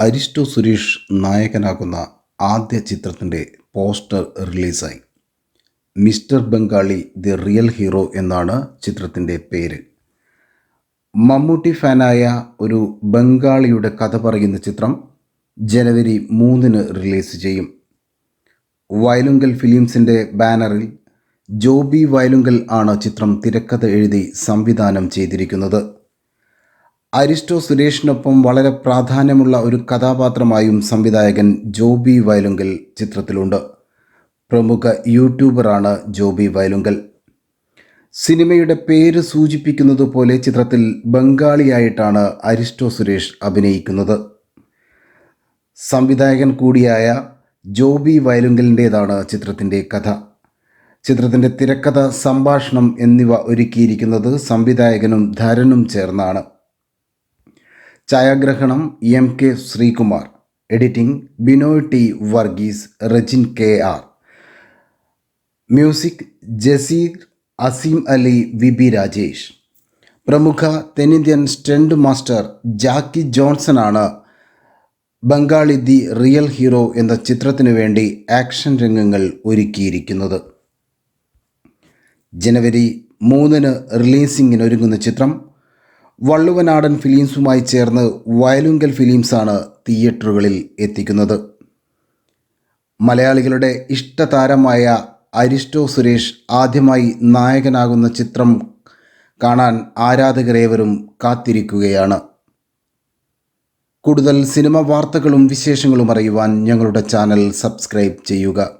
അരിസ്റ്റോ സുരേഷ് നായകനാകുന്ന ആദ്യ ചിത്രത്തിന്റെ പോസ്റ്റർ റിലീസായി. Mister Bengali the real hero എന്നാണ് ചിത്രത്തിന്റെ പേര്. മമ്മൂട്ടി ഫാനായ ഒരു ബംഗാളിയുടെ കഥ പറയുന്ന ചിത്രം ജനുവരി മൂന്നിന് റിലീസ് ചെയ്യും. വയലുങ്കൽ ഫിലിംസിന്റെ ബാനറിൽ ജോബി വയലുങ്കൽ ആണ് ചിത്രം തിരക്കഥ എഴുതി സംവിധാനം ചെയ്തിരിക്കുന്നത്. അരിസ്റ്റോ സുരേഷിനൊപ്പം വളരെ പ്രാധാന്യമുള്ള ഒരു കഥാപാത്രമായും സംവിധായകൻ ജോബി വയലുങ്കൽ ചിത്രത്തിലുണ്ട്. പ്രമുഖ യൂട്യൂബറാണ് ജോബി വയലുങ്കൽ. സിനിമയുടെ പേര് സൂചിപ്പിക്കുന്നത് പോലെ ചിത്രത്തിൽ ബംഗാളിയായിട്ടാണ് അരിസ്റ്റോ സുരേഷ് അഭിനയിക്കുന്നത്. സംവിധായകൻ കൂടിയായ ജോബി വയലുങ്കലിന്റേതാണ് ചിത്രത്തിന്റെ കഥ. ചിത്രത്തിന്റെ തിരക്കഥ സംഭാഷണം എന്നിവ ഒരുക്കിയിരിക്കുന്നത് സംവിധായകനും ധരനും ചേർന്നാണ്. ഛായാഗ്രഹണം M K Sreekumar. Editing Binoy T Varghese Rejin K R. Music Jaseer Azeem Ali V B Rajesh. പ്രമുഖ തെന്നിന്ത്യൻ സ്റ്റണ്ട് മാസ്റ്റർ ജാക്കി ജോൺസണാണ് ബംഗാളി ദി റിയൽ ഹീറോ എന്ന ചിത്രത്തിനു വേണ്ടി ആക്ഷൻ രംഗങ്ങൾ ഒരുക്കിയിരിക്കുന്നത്. ജനുവരി മൂന്നിന് റിലീസിങ്ങിനൊരുങ്ങുന്ന ചിത്രം വള്ളുവനാടൻ ഫിലിംസുമായി ചേർന്ന് വയലുങ്കൽ ഫിലിംസാണ് തിയേറ്ററുകളിൽ എത്തിക്കുന്നത്. മലയാളികളുടെ ഇഷ്ടതാരമായ അരിസ്റ്റോ സുരേഷ് ആദ്യമായി നായകനാകുന്ന ചിത്രം കാണാൻ ആരാധകരേവരും കാത്തിരിക്കുകയാണ്. കൂടുതൽ സിനിമ വാർത്തകളും വിശേഷങ്ങളും അറിയുവാൻ ഞങ്ങളുടെ ചാനൽ സബ്സ്ക്രൈബ് ചെയ്യുക.